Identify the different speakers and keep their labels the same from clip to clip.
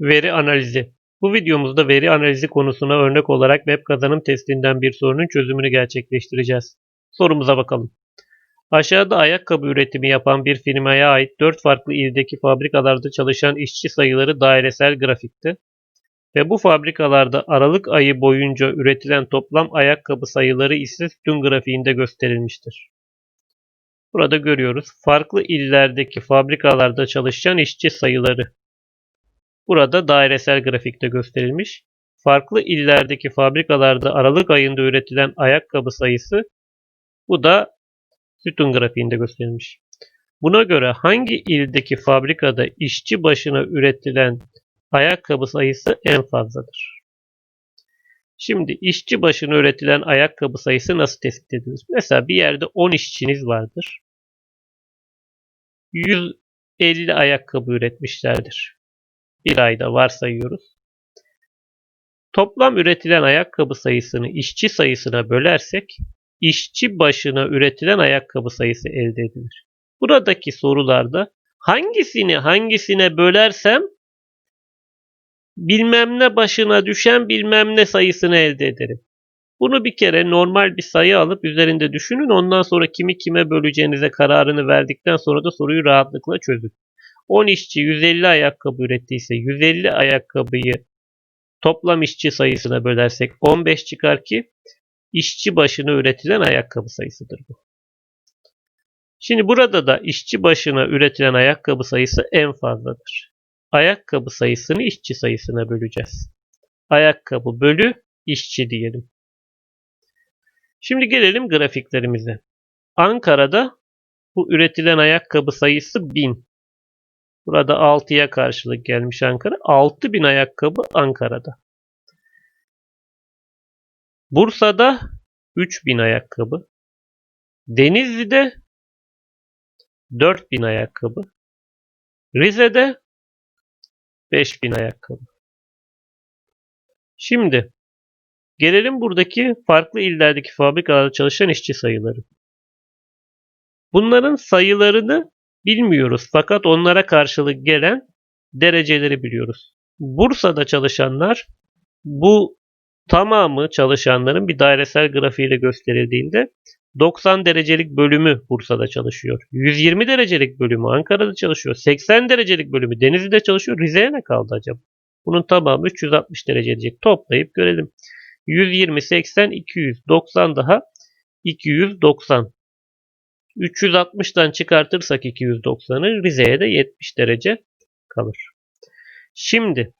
Speaker 1: Veri analizi. Bu videomuzda veri analizi konusuna örnek olarak web kazanım testinden bir sorunun çözümünü gerçekleştireceğiz. Sorumuza bakalım. Aşağıda ayakkabı üretimi yapan bir firmaya ait 4 farklı ildeki fabrikalarda çalışan işçi sayıları dairesel grafikte ve bu fabrikalarda Aralık ayı boyunca üretilen toplam ayakkabı sayıları ise sütun grafiğinde gösterilmiştir. Burada görüyoruz farklı illerdeki fabrikalarda çalışan işçi sayıları. Burada dairesel grafikte gösterilmiş. Farklı illerdeki fabrikalarda Aralık ayında üretilen ayakkabı sayısı bu da sütun grafiğinde gösterilmiş. Buna göre hangi ildeki fabrikada işçi başına üretilen ayakkabı sayısı en fazladır? Şimdi işçi başına üretilen ayakkabı sayısı nasıl tespit edilir? Mesela bir yerde 10 işçiniz vardır. 150 ayakkabı üretmişlerdir. Bir ayda varsayıyoruz. Toplam üretilen ayakkabı sayısını işçi sayısına bölersek işçi başına üretilen ayakkabı sayısı elde edilir. Buradaki sorularda hangisini hangisine bölersem bilmem ne başına düşen bilmem ne sayısını elde ederim. Bunu bir kere normal bir sayı alıp üzerinde düşünün. Ondan sonra kimi kime böleceğinize kararını verdikten sonra da soruyu rahatlıkla çözün. 10 işçi 150 ayakkabı ürettiyse 150 ayakkabıyı toplam işçi sayısına bölersek 15 çıkar ki işçi başına üretilen ayakkabı sayısıdır bu. Şimdi burada da işçi başına üretilen ayakkabı sayısı en fazladır. Ayakkabı sayısını işçi sayısına böleceğiz. Ayakkabı bölü işçi diyelim. Şimdi gelelim grafiklerimize. Ankara'da bu üretilen ayakkabı sayısı 1000. Burada 6'ya karşılık gelmiş Ankara. 6000 ayakkabı Ankara'da. Bursa'da 3000 ayakkabı. Denizli'de 4000 ayakkabı. Rize'de 5000 ayakkabı. Şimdi gelelim buradaki farklı illerdeki fabrikalarda çalışan işçi sayıları. Bunların sayılarını bilmiyoruz fakat onlara karşılık gelen dereceleri biliyoruz. Bursa'da çalışanlar bu tamamı çalışanların bir dairesel grafiğiyle gösterildiğinde 90 derecelik bölümü Bursa'da çalışıyor. 120 derecelik bölümü Ankara'da çalışıyor. 80 derecelik bölümü Denizli'de çalışıyor. Rize'ye ne kaldı acaba? Bunun tamamı 360 derece edecek. Toplayıp görelim. 120, 80, 200, 90 daha 290. 360'dan çıkartırsak 290'ı Rize'ye de 70 derece kalır. Şimdi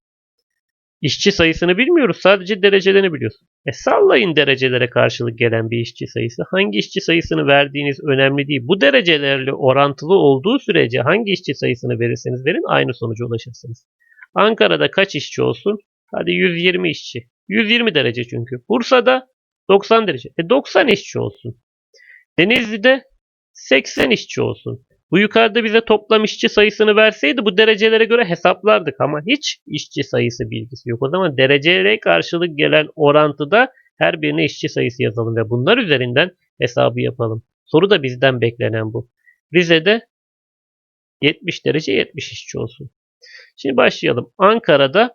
Speaker 1: işçi sayısını bilmiyoruz. Sadece derecelerini biliyoruz. E sallayın derecelere karşılık gelen bir işçi sayısı. Hangi işçi sayısını verdiğiniz önemli değil. Bu derecelerle orantılı olduğu sürece hangi işçi sayısını verirseniz verin aynı sonuca ulaşırsınız. Ankara'da kaç işçi olsun? Hadi 120 işçi. 120 derece çünkü. Bursa'da 90 derece. E 90 işçi olsun. Denizli'de 80 işçi olsun. Bu yukarıda bize toplam işçi sayısını verseydi bu derecelere göre hesaplardık ama hiç işçi sayısı bilgisi yok. O zaman derecelere karşılık gelen orantıda her birine işçi sayısı yazalım ve bunlar üzerinden hesabı yapalım. Soru da bizden beklenen bu. Rize'de 70 derece 70 işçi olsun. Şimdi başlayalım. Ankara'da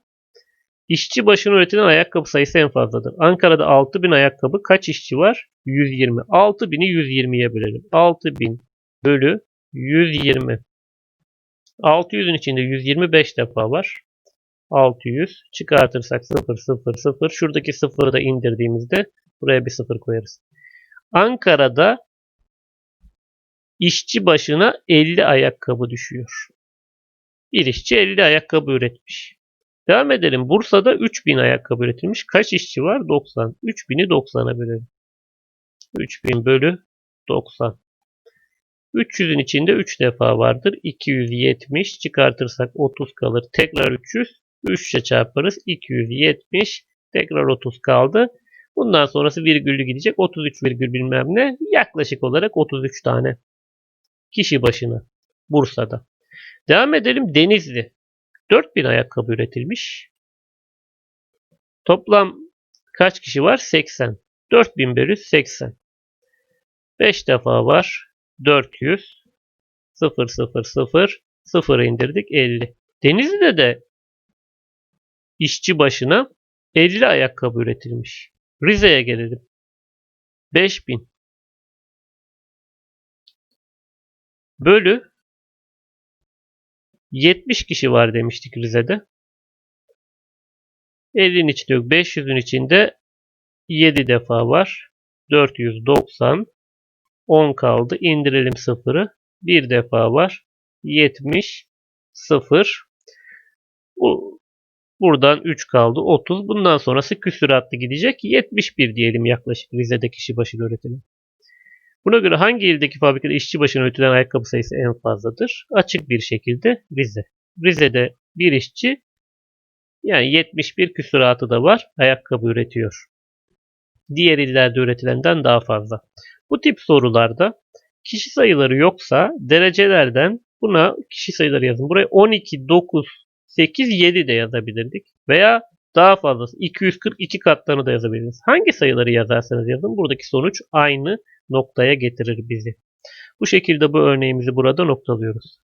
Speaker 1: işçi başına üretilen ayakkabı sayısı en fazladır. Ankara'da 6000 ayakkabı kaç işçi var? 120. 6000'i 120'ye bölelim. 6000 bölü 120. 600'ün içinde 125 defa var. 600 çıkartırsak 0 0 0 şuradaki sıfırı da indirdiğimizde buraya bir sıfır koyarız. Ankara'da işçi başına 50 ayakkabı düşüyor. Bir işçi 50 ayakkabı üretmiş. Devam edelim. Bursa'da 3000 ayakkabı üretilmiş. Kaç işçi var? 90. 3000'i 90'a bölelim. 3000 bölü 90. 300'ün içinde 3 defa vardır. 270 çıkartırsak 30 kalır. Tekrar 300. 3 ile çarparız. 270 tekrar 30 kaldı. Bundan sonrası virgüllü gidecek. 33 virgül bilmem ne. Yaklaşık olarak 33 tane. Kişi başına. Bursa'da. Devam edelim. Denizli. 4000 ayakkabı üretilmiş. Toplam kaç kişi var? 80. 4000 bölü 80. 5 defa var. 400. 0 0 0 0 indirdik 50. Denizli'de de işçi başına 50 ayakkabı üretilmiş. Rize'ye gelelim. 5000 bölü 70 kişi var demiştik Rize'de. 50'nin içinde yok. 500'ün içinde 7 defa var. 490 10 kaldı. İndirelim sıfırı. Bir defa var. 70 0 Bu buradan 3 kaldı. 30. Bundan sonrası küsuratlı gidecek. 71 diyelim yaklaşık Rize'de kişi başı üretimi. Buna göre hangi ildeki fabrikada işçi başına üretilen ayakkabı sayısı en fazladır? Açık bir şekilde Rize. Rize'de bir işçi yani 71 küsuratı da var ayakkabı üretiyor. Diğer illerde üretilenden daha fazla. Bu tip sorularda kişi sayıları yoksa derecelerden buna kişi sayıları yazın. Buraya 12, 9, 8, 7 de yazabilirdik. Veya daha fazlası 242 katlarını da yazabiliriz. Hangi sayıları yazarsanız yazın buradaki sonuç aynı noktaya getirir bizi. Bu şekilde bu örneğimizi burada noktalıyoruz.